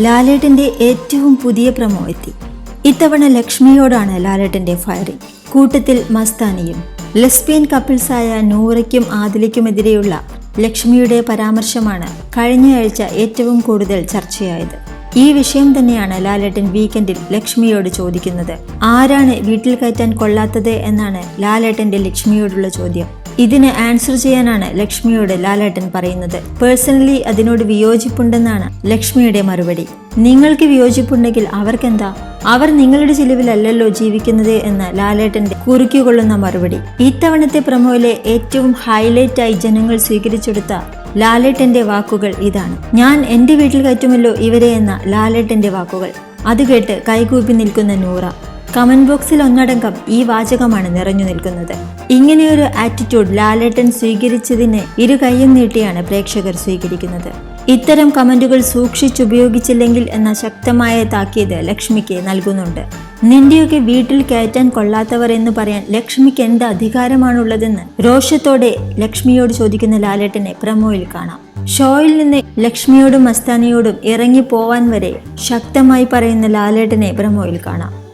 ലാലേട്ടന്റെ ഏറ്റവും പുതിയ പ്രമോ എത്തി. ഇത്തവണ ലക്ഷ്മിയോടാണ് ലാലേട്ടന്റെ ഫയറിംഗ്. കൂട്ടത്തിൽ മസ്താനിയും ലെസ്ബിയൻ കപ്പിൾസായ നൂറയ്ക്കും ആദിലയ്ക്കുമെതിരെയുള്ള ലക്ഷ്മിയുടെ പരാമർശമാണ് കഴിഞ്ഞയാഴ്ച ഏറ്റവും കൂടുതൽ ചർച്ചയായത്. ഈ വിഷയം തന്നെയാണ് ലാലേട്ടൻ വീക്കെൻഡിൽ ലക്ഷ്മിയോട് ചോദിക്കുന്നത്. ആരാണ് വീട്ടിൽ കയറ്റാൻ കൊള്ളാത്തത് എന്നാണ് ലാലേട്ടന്റെ ലക്ഷ്മിയോടുള്ള ചോദ്യം. ഇതിന് ആൻസർ ചെയ്യാനാണ് ലക്ഷ്മിയോട് ലാലേട്ടൻ പറയുന്നത്. പേഴ്സണലി അതിനോട് വിയോജിപ്പുണ്ടെന്നാണ് ലക്ഷ്മിയുടെ മറുപടി. നിങ്ങൾക്ക് വിയോജിപ്പുണ്ടെങ്കിൽ അവർക്കെന്താ? അവർ നിങ്ങളുടെ ചിലവിലല്ലല്ലോ ജീവിക്കുന്നത് എന്ന് ലാലേട്ടന്റെ കുറുക്കിക്കൊള്ളുന്ന മറുപടി. ഇത്തവണത്തെ പ്രമോയിലെ ഏറ്റവും ഹൈലൈറ്റായി ജനങ്ങൾ സ്വീകരിച്ചെടുത്ത ലാലേട്ടന്റെ വാക്കുകൾ ഇതാണ്. ഞാൻ എന്റെ വീട്ടിൽ കയറ്റുമല്ലോ ഇവരെ എന്ന ലാലേട്ടന്റെ വാക്കുകൾ. അത് കേട്ട് കൈകൂപ്പി നിൽക്കുന്ന നൂറ. കമന്റ് ബോക്സിൽ ഒന്നടങ്കം ഈ വാചകമാണ് നിറഞ്ഞു നിൽക്കുന്നത്. ഇങ്ങനെയൊരു ആറ്റിറ്റ്യൂഡ് ലാലേട്ടൻ സ്വീകരിച്ചതിന് ഇരു കൈയും നീട്ടിയാണ് പ്രേക്ഷകർ സ്വീകരിക്കുന്നത്. ഇത്തരം കമന്റുകൾ സൂക്ഷിച്ചുപയോഗിച്ചില്ലെങ്കിൽ എന്ന ശക്തമായ താക്കീത് ലക്ഷ്മിക്ക് നൽകുന്നുണ്ട്. നിന്റെയൊക്കെ വീട്ടിൽ കയറ്റാൻ കൊള്ളാത്തവർ എന്ന് പറയാൻ ലക്ഷ്മിക്ക് എന്ത് അധികാരമാണുള്ളതെന്ന് രോഷത്തോടെ ലക്ഷ്മിയോട് ചോദിക്കുന്ന ലാലേട്ടനെ പ്രമോയിൽ കാണാം. ഷോയിൽ നിന്ന് ലക്ഷ്മിയോടും മസ്താനിയോടും ഇറങ്ങി പോവാൻ വരെ ശക്തമായി പറയുന്ന ലാലേട്ടനെ പ്രമോയിൽ കാണാം.